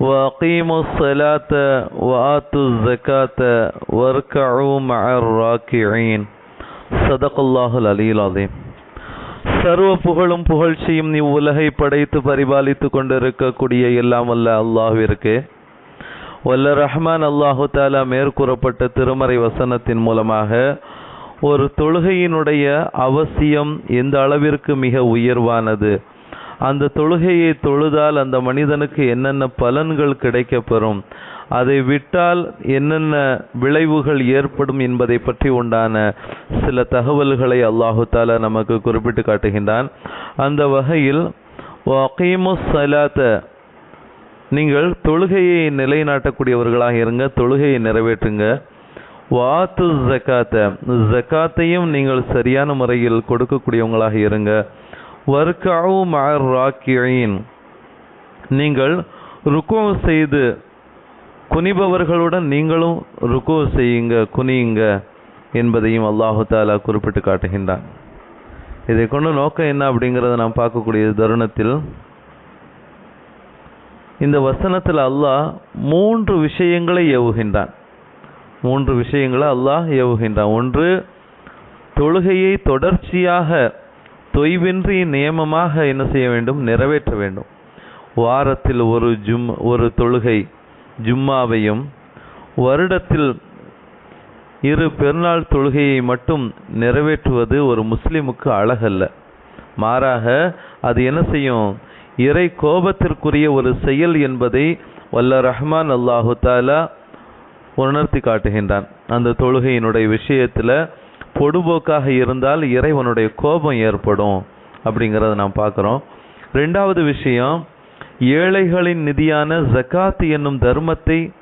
وأقيموا الصلاة وآتوا الزكاة واركعوا مع الراكعين صدق الله العلي العظيم சர்வ புகழும் புகழ்ச்சியும் இவ்வுலகை படைத்து பரிபாலித்து கொண்டிருக்கக்கூடிய எல்லாம் வல்ல அல்லாஹ்விற்கு வல்ல ரஹ்மான் அல்லாஹு தாலா மேற்கூறப்பட்ட திருமறை வசனத்தின் மூலமாக ஒரு தொழுகையினுடைய அவசியம் எந்த அளவிற்கு மிக உயர்வானது அந்த தொழுகையை தொழுதால் அந்த மனிதனுக்கு என்னென்ன பலன்கள் கிடைக்கப்பெறும்? அதை விட்டால் என்னென்ன விளைவுகள் ஏற்படும் என்பதை பற்றி உண்டான சில தகவல்களை அல்லாஹு தாலா நமக்கு குறிப்பிட்டு காட்டுகின்றான். அந்த வகையில் சலாத்த நீங்கள் தொழுகையை நிலைநாட்டக்கூடியவர்களாக இருங்க தொழுகையை நிறைவேற்றுங்க. வாத்து ஜக்காத்த ஜக்காத்தையும் நீங்கள் சரியான முறையில் கொடுக்கக்கூடியவங்களாக இருங்க. வர்காவு மர் ராக்கியின். நீங்கள் ருக்கோ செய்து குனிபவர்களுடன் நீங்களும் ருக்கோ செய்யுங்க குனியுங்க என்பதையும் அல்லாஹு தாலா குறிப்பிட்டு காட்டுகின்றான். இதை கொண்டு நோக்கம் என்ன அப்படிங்கிறத நாம் பார்க்கக்கூடிய தருணத்தில் இந்த வசனத்தில் அல்லாஹ் மூன்று விஷயங்களை ஏவுகின்றான். மூன்று விஷயங்களை அல்லாஹ் ஏவுகின்றான். ஒன்று தொழுகையை தொடர்ச்சியாக தொய்வின்றி நியமமாக என்ன செய்ய வேண்டும்? நிறைவேற்ற வேண்டும். வாரத்தில் ஒரு ஜும் ஒரு தொழுகை ஜும்மாவையும் வருடத்தில் இரு பெருநாள் தொழுகையை மட்டும் நிறைவேற்றுவது ஒரு முஸ்லிமுக்கு அழகல்ல. மாறாக அது என்ன செய்யும்? இறை கோபத்திற்குரிய ஒரு செயல் என்பதை வல்ல ரஹ்மான் அல்லாஹு தாலா உணர்த்தி காட்டுகின்றான். அந்த தொழுகையினுடைய விஷயத்தில் பொடுபோக்காக இருந்தால் இறைவனுடைய கோபம் ஏற்படும் அப்படிங்கிறத நாம் பார்க்குறோம். ரெண்டாவது விஷயம் ஏழைகளின் நிதியான ஜக்காத் என்னும் தர்மத்தை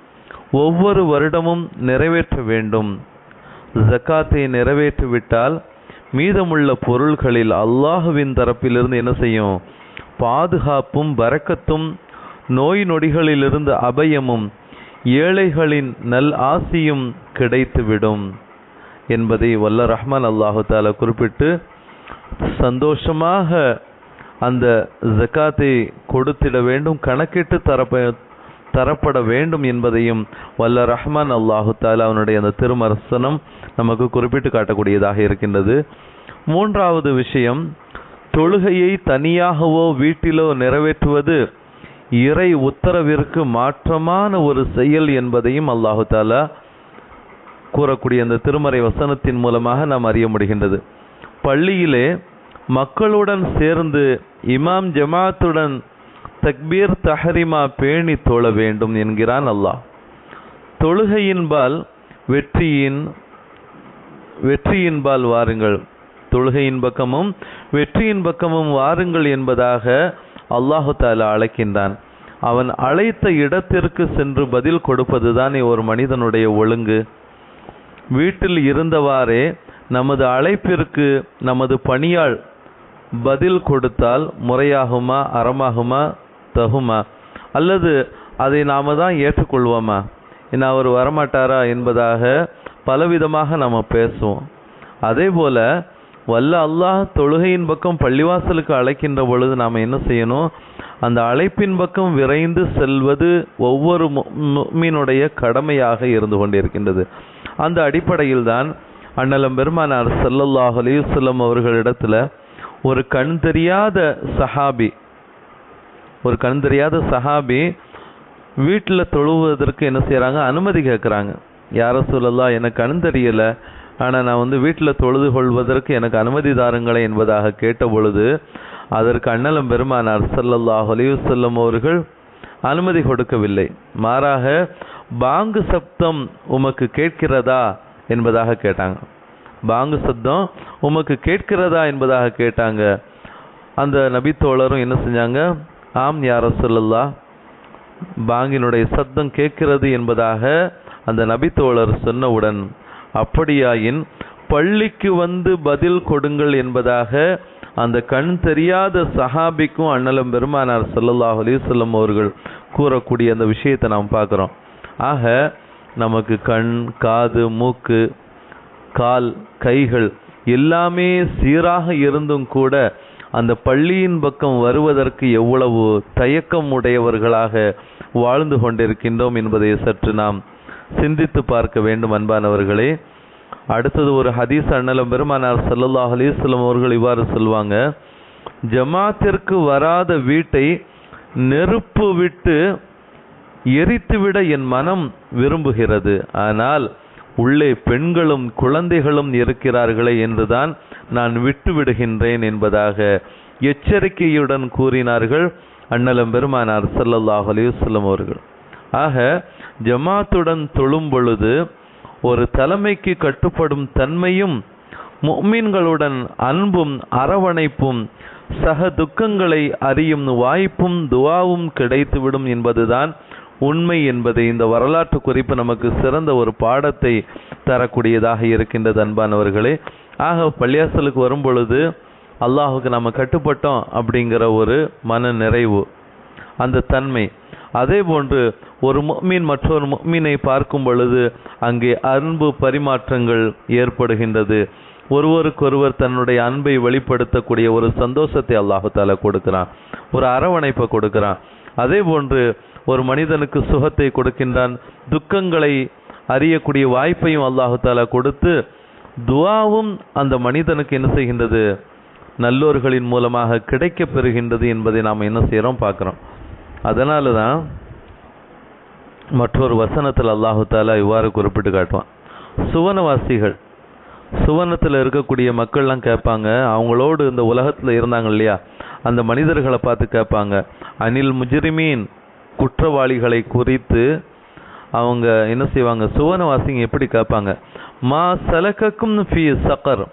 ஒவ்வொரு வருடமும் நிறைவேற்ற வேண்டும். ஜக்காத்தை நிறைவேற்றிவிட்டால் மீதமுள்ள பொருள்களில் அல்லாஹுவின் தரப்பிலிருந்து என்ன செய்யும்? பாதுகாப்பும் வரக்கத்தும் நோய் நொடிகளிலிருந்து அபயமும் ஏழைகளின் நல் ஆசியும் கிடைத்துவிடும். என்பதை வல்ல ரஹ்மான் அல்லாஹு தாலா குறிப்பிட்டு சந்தோஷமாக அந்த ஜக்காத்தை கொடுத்திட வேண்டும் கணக்கிட்டு தரப்ப தரப்பட வேண்டும் என்பதையும் வல்ல ரஹ்மான் அல்லாஹு தாலா அவனுடைய அந்த திருமரசனம் நமக்கு குறிப்பிட்டு காட்டக்கூடியதாக இருக்கின்றது. மூன்றாவது விஷயம் தொழுகையை தனியாகவோ வீட்டிலோ நிறைவேற்றுவது இறை உத்தரவிற்கு மாற்றமான ஒரு செயல் என்பதையும் அல்லாஹு தாலா கூறக்கூடிய அந்த திருமறை வசனத்தின் மூலமாக நாம் அறிய முடிகின்றது. பள்ளியிலே மக்களுடன் சேர்ந்து இமாம் ஜமாத்துடன் தக்பீர் தஹரிமா பேணி தொழ வேண்டும் என்கிறான் அல்லாஹ். தொழுகையின்பால் வெற்றியின் வெற்றியின்பால் வாருங்கள். தொழுகையின் பக்கமும் வெற்றியின் பக்கமும் வாருங்கள் என்பதாக அல்லாஹு தாலா அழைக்கின்றான். அவன் அழைத்த இடத்திற்கு சென்று பதில் கொடுப்பதுதான் ஒரு மனிதனுடைய ஒழுங்கு. வீட்டில் இருந்தவாறே நமது அழைப்பிற்கு நமது பணியாள் பதில் கொடுத்தால் முறையாகுமா அறமாகுமா தகுமா? அல்லது அதை நாம தான் ஏற்றுக்கொள்வோமா? என்ன அவர் வரமாட்டாரா என்பதாக பலவிதமாக நாம் பேசுவோம். அதே போல வல்ல அல்லாஹ் தொழுகையின் பக்கம் பள்ளிவாசலுக்கு அழைக்கின்ற பொழுது நாம் என்ன செய்யணும்? அந்த அழைப்பின் பக்கம் விரைந்து செல்வது ஒவ்வொரு மீனுடைய கடமையாக இருந்து கொண்டிருக்கின்றது. அந்த அடிப்படையில் தான் அண்ணலம் பெருமானார் சல்லல்லாஹ் அலிவல்லம் அவர்களிடத்தில் ஒரு கண் தெரியாத சஹாபி ஒரு கண் தெரியாத சஹாபி வீட்டில் தொழுவதற்கு என்ன செய்கிறாங்க அனுமதி கேட்குறாங்க யார சொல்லலாம் எனக்கு கண் தெரியலை. ஆனால் நான் வந்து வீட்டில் தொழுது கொள்வதற்கு எனக்கு அனுமதி தாருங்களே என்பதாக கேட்ட பொழுது அதற்கு அண்ணலம் பெருமானார் சல்லல்லாஹ் அலிவசல்லம் அவர்கள் அனுமதி கொடுக்கவில்லை. மாறாக பாங்கு சப்தம் உமக்கு கேட்கிறதா என்பதாக கேட்டாங்க. பாங்கு சப்தம் உமக்கு கேட்கிறதா என்பதாக கேட்டாங்க. அந்த நபித்தோழரும் என்ன செஞ்சாங்க? ஆம் யார சொல்லல்லா பாங்கினுடைய சத்தம் கேட்கிறது என்பதாக அந்த நபித்தோழர் சொன்னவுடன் அப்படியாயின் பள்ளிக்கு வந்து பதில் கொடுங்கள் என்பதாக அந்த கண் தெரியாத சஹாபிக்கும் அண்ணலம் பெருமானார் சல்லல்லாஹ் அலிசல்லம் அவர்கள் கூறக்கூடிய அந்த விஷயத்தை நாம் பார்க்குறோம். ஆக நமக்கு கண் காது மூக்கு கால் கைகள் எல்லாமே சீராக இருந்தும் கூட அந்த பள்ளியின் பக்கம் வருவதற்கு எவ்வளவு தயக்கம் உடையவர்களாக வாழ்ந்து கொண்டிருக்கின்றோம் என்பதை சற்று நாம் சிந்தித்து பார்க்க வேண்டும் அன்பானவர்களே. அடுத்தது ஒரு ஹதீஸ் அண்ணலம் பெருமானார் சல்லல்லாஹ் அலிஸ்லம் அவர்கள் இவ்வாறு சொல்வாங்க ஜமாத்திற்கு வராத வீட்டை நெருப்பு விட்டு எரித்துவிட என் மனம் விரும்புகிறது. ஆனால் உள்ளே பெண்களும் குழந்தைகளும் இருக்கிறார்களே என்றுதான் நான் விட்டு விடுகின்றேன் என்பதாக எச்சரிக்கையுடன் கூறினார்கள் அண்ணலம் பெருமானார் சல்லல்லாஹ் அலைஹி அவர்கள். ஆக ஜமாத்துடன் தொழும் பொழுது ஒரு தலைமைக்கு கட்டுப்படும் தன்மையும் முஃமின்களுடன் அன்பும் அரவணைப்பும் சக துக்கங்களை அறியும் வாய்ப்பும் துவாவும் கிடைத்துவிடும் என்பதுதான் உண்மை என்பதை இந்த வரலாற்று குறிப்பு நமக்கு சிறந்த ஒரு பாடத்தை தரக்கூடியதாக இருக்கின்றது அன்பானவர்களே. ஆக பள்ளியாசலுக்கு வரும் பொழுது அல்லாஹுக்கு நம்ம கட்டுப்பட்டோம் அப்படிங்கிற ஒரு மன நிறைவு அந்த தன்மை. அதே போன்று ஒரு மீன் மற்றொரு மீனை பார்க்கும் பொழுது அங்கே அன்பு பரிமாற்றங்கள் ஏற்படுகின்றது. ஒருவருக்கொருவர் தன்னுடைய அன்பை வெளிப்படுத்தக்கூடிய ஒரு சந்தோஷத்தை அல்லாஹு தாலா கொடுக்குறான். ஒரு அரவணைப்பை கொடுக்குறான். அதே போன்று ஒரு மனிதனுக்கு சுகத்தை கொடுக்கின்றான் துக்கங்களை அறியக்கூடிய வாய்ப்பையும் அல்லாஹு தாலா கொடுத்து துவாவும் அந்த மனிதனுக்கு என்ன செய்கின்றது? நல்லோர்களின் மூலமாக கிடைக்கப் பெறுகின்றது என்பதை நாம் என்ன செய்கிறோம் பார்க்குறோம். அதனால தான் மற்றொரு வசனத்தில் அல்லாஹு தாலா இவ்வாறு குறிப்பிட்டு காட்டுவான். சுவனவாசிகள் சுவனத்தில் இருக்கக்கூடிய மக்கள்லாம் கேட்பாங்க அவங்களோடு இந்த உலகத்தில் இருந்தாங்க இல்லையா? அந்த மனிதர்களை பார்த்து கேட்பாங்க. அனில் முஜிரிமீன் குற்றவாளிகளை குறித்து அவங்க என்ன செய்வாங்க? சுவனவாசிங்க எப்படி கேட்பாங்க? மா சலக்கக்கும் ஃபி சக்கர்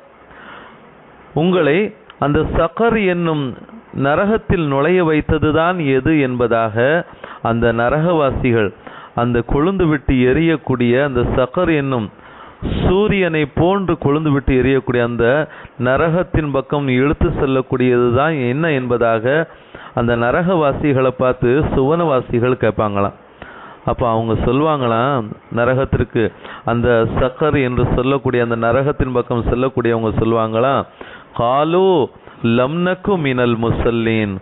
உங்களை அந்த சக்கர் என்னும் நரகத்தில் நுழைய வைத்ததுதான் எது என்பதாக அந்த நரகவாசிகள் அந்த கொழுந்து விட்டு எரியக்கூடிய அந்த சக்கர் என்னும் சூரியனை போன்று கொழுந்து விட்டு எரியக்கூடிய அந்த நரகத்தின் பக்கம் இழுத்து செல்லக்கூடியது தான் என்ன என்பதாக அந்த நரகவாசிகளை பார்த்து சுவனவாசிகள் கேட்பாங்களாம். அப்போ அவங்க சொல்லுவாங்களாம் நரகத்திற்கு அந்த சக்கர் என்று சொல்லக்கூடிய அந்த நரகத்தின் பக்கம் செல்லக்கூடியவங்க சொல்லுவாங்களாம் காலு லம்னக்கு மினல் முசல்லீன்.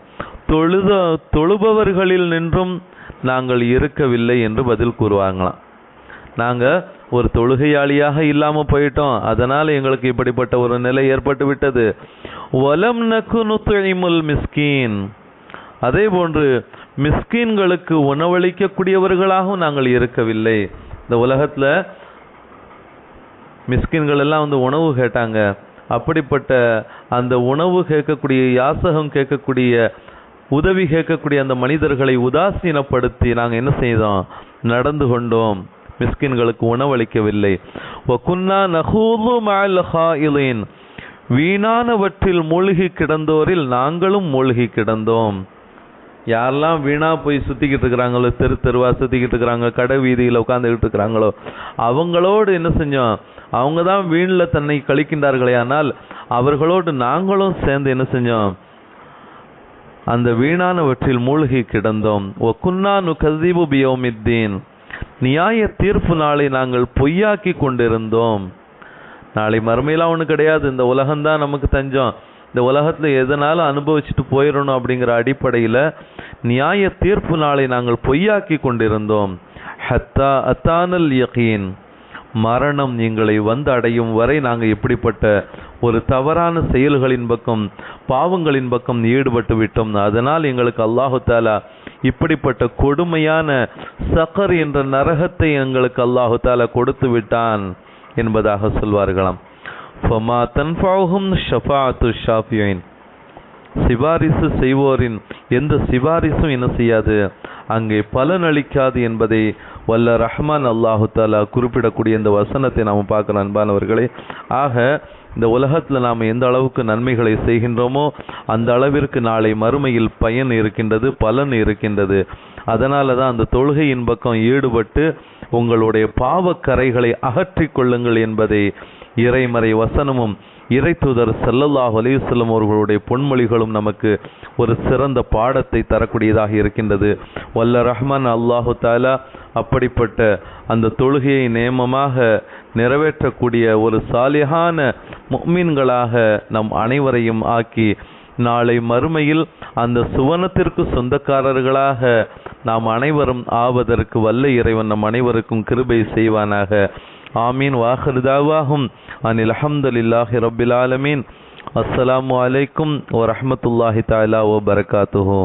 தொழுத தொழுபவர்களில் நின்றும் நாங்கள் இருக்கவில்லை என்று பதில் கூறுவாங்களாம். நாங்கள் ஒரு தொழுகையாளியாக இல்லாமல் போயிட்டோம். அதனால் எங்களுக்கு இப்படிப்பட்ட ஒரு நிலை ஏற்பட்டு விட்டது. வலம் நக்கு நுத்துழிமுல் மிஸ்கீன். அதே போன்று மிஸ்கீன்களுக்கு உணவளிக்கக்கூடியவர்களாகவும் நாங்கள் இருக்கவில்லை. இந்த உலகத்தில் மிஸ்கின்கள் எல்லாம் வந்து உணவு கேட்டாங்க. அப்படிப்பட்ட அந்த உணவு கேட்கக்கூடிய யாசகம் கேட்கக்கூடிய உதவி கேட்கக்கூடிய அந்த மனிதர்களை உதாசீனப்படுத்தி நாங்கள் என்ன செய்தோம்? நடந்து கொண்டோம். மிஸ்கின்களுக்கு உணவளிக்கவில்லை. வகுன்னா வீணானவற்றில் மூழ்கி கிடந்தோரில் நாங்களும் மூழ்கி கிடந்தோம். யாரெல்லாம் வீணா போய் சுத்திக்கிட்டு இருக்கிறாங்களோ தெரு தெருவா சுத்திக்கிட்டு இருக்கிறாங்க கடை வீதியில் உட்காந்துக்கிட்டு இருக்கிறாங்களோ அவங்களோடு என்ன செஞ்சோம்? அவங்க தான் வீணில் தன்னை கழிக்கின்றார்களே ஆனால் அவர்களோடு நாங்களும் சேர்ந்து என்ன செஞ்சோம்? அந்த வீணானவற்றில் மூழ்கி கிடந்தோம். ஒக்குன்னா நுகதீபு பியோமித்தீன். நியாய தீர்ப்பு நாளை நாங்கள் பொய்யாக்கி கொண்டிருந்தோம். நாளை மறுமையெல்லாம் ஒன்றும் கிடையாது. இந்த உலகம்தான் நமக்கு தஞ்சம். இந்த உலகத்தில் எதனாலும் அனுபவிச்சுட்டு போயிடணும் அப்படிங்கிற அடிப்படையில் நியாய தீர்ப்பு நாளை நாங்கள் பொய்யாக்கி கொண்டிருந்தோம். ஹத்தா அத்தானல் யகீன். மரணம் எங்களை வந்து அடையும் வரை நாங்கள் இப்படிப்பட்ட ஒரு தவறான செயல்களின் பக்கம் பாவங்களின் பக்கம் ஈடுபட்டு விட்டோம். அதனால் எங்களுக்கு அல்லாஹு தாலா இப்படிப்பட்ட கொடுமையான சக்கர் என்ற நரகத்தை எங்களுக்கு அல்லாஹு தாலா கொடுத்து விட்டான் என்பதாக சொல்வார்களாம். ஃபமா தன்ஃபாஹும் ஷஃபாத்து ஷாஃபியின். சிபாரிசு செய்வோரின் எந்த சிபாரிசும் என்ன செய்யாது? அங்கே பலன் அளிக்காது என்பதை வல்ல ரஹ்மான் அல்லாஹு தாலா குறிப்பிடக்கூடிய இந்த வசனத்தை நாம் பார்க்கலாம் அன்பானவர்களே. ஆக இந்த உலகத்தில் நாம் எந்த அளவுக்கு நன்மைகளை செய்கின்றோமோ அந்த அளவிற்கு நாளை மறுமையில் பயன் இருக்கின்றது பலன் இருக்கின்றது. அதனால தான் அந்த தொழுகையின் பக்கம் ஈடுபட்டு உங்களுடைய பாவக்கரைகளை அகற்றிக் கொள்ளுங்கள் என்பதை இறைமறை வசனமும் இறை தூதர் செல்லல்லாஹ் அலையுசல்லம் அவர்களுடைய பொன்மொழிகளும் நமக்கு ஒரு சிறந்த பாடத்தை தரக்கூடியதாக இருக்கின்றது. வல்ல ரஹ்மான் அல்லாஹு தாலா அப்படிப்பட்ட அந்த தொழுகையை நேமமாக நிறைவேற்றக்கூடிய ஒரு சாலிகான முக்மீன்களாக நம் அனைவரையும் ஆக்கி நாளை மறுமையில் அந்த சுவனத்திற்கு சொந்தக்காரர்களாக நாம் அனைவரும் ஆவதற்கு வல்ல இறைவன் நம் அனைவருக்கும் கிருபை செய்வானாக. ஆமீன் வாஹிருதாவாகும் அனில் அஹமதுல்லாஹி ரபில் ஆலமீன் அஸ்ஸலாமு அலைக்கும் வரஹமத்துல்லாஹி தாலா வ பரகாத்துஹூ